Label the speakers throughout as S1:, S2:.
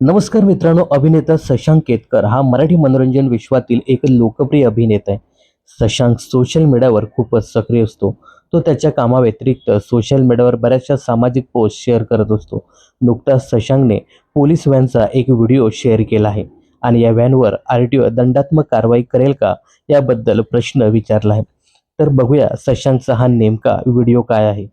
S1: नमस्कार मित्रांनो अभिनेता शशांक केतकर हा मराठी मनोरंजन विश्वातील एक लोकप्रिय अभिनेता आहे. शशांक सोशल मीडियावर खूपच सक्रिय असतो. तो त्याच्या कामाव्यतिरिक्त सोशल मीडियावर बऱ्याचशा सामाजिक पोस्ट शेअर करत असतो. नुकताच शशांकने पोलीस व्हॅनचा एक व्हिडिओ शेअर केला आहे आणि या व्हॅनवर आर टी ओ दंडात्मक कारवाई करेल का याबद्दल प्रश्न विचारला आहे. तर बघूया शशांकचा हा नेमका व्हिडिओ काय आहे.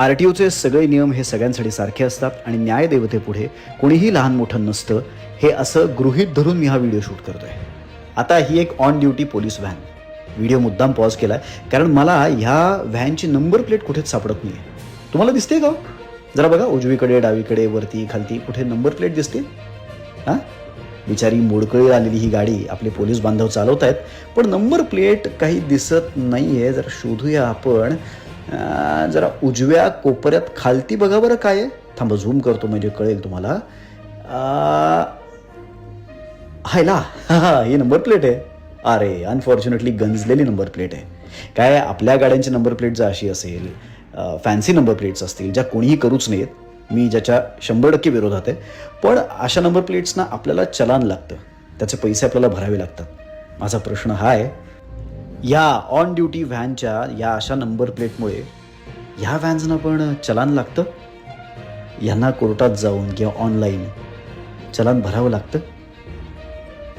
S2: आर टी ओचे सगळे नियम हे सगळ्यांसाठी सारखे असतात आणि न्यायदेवतेपुढे कोणीही लहान मोठं नसतं हे असं गृहीत धरून मी हा व्हिडिओ शूट करतोय. आता ही एक on duty police van. Video मुद्दाम पॉज केला कारण मला ह्या व्हॅनची नंबर प्लेट कुठेच सापडत नाही तुम्हाला दिसते का हो? जरा बघा उजवीकडे डावीकडे वरती खालती कुठे नंबर प्लेट दिसते हां? बिचारी मोडकळी आलेली ही गाडी आपले पोलीस बांधव चालवत आहेत पण नंबर प्लेट काही दिसत नाही आहे जरा शोधूया आपण. जरा उजव्या कोपऱ्यात खालती बघा बरं काय आहे. थांबा झूम करतो म्हणजे कळेल तुम्हाला. हायला हां ही नंबर प्लेट आहे. अरे अनफॉर्च्युनेटली गंजलेली नंबर प्लेट आहे. काय आपल्या गाड्यांची नंबर प्लेट जर अशी असेल फॅन्सी नंबर प्लेट्स असतील ज्या कोणीही करूच नाहीत मी ज्याच्या शंभर टक्के विरोधात आहे पण अशा नंबर प्लेट्सना आपल्याला चलान लागतं. त्याचे पैसे आपल्याला भरावे लागतात. माझा प्रश्न हा आहे या ऑन ड्युटी व्हॅनच्या या अशा नंबर प्लेटमुळे ह्या व्हॅन्सना पण चलान लागतं? यांना कोर्टात जाऊन किंवा ऑनलाईन चलान भरावं लागतं?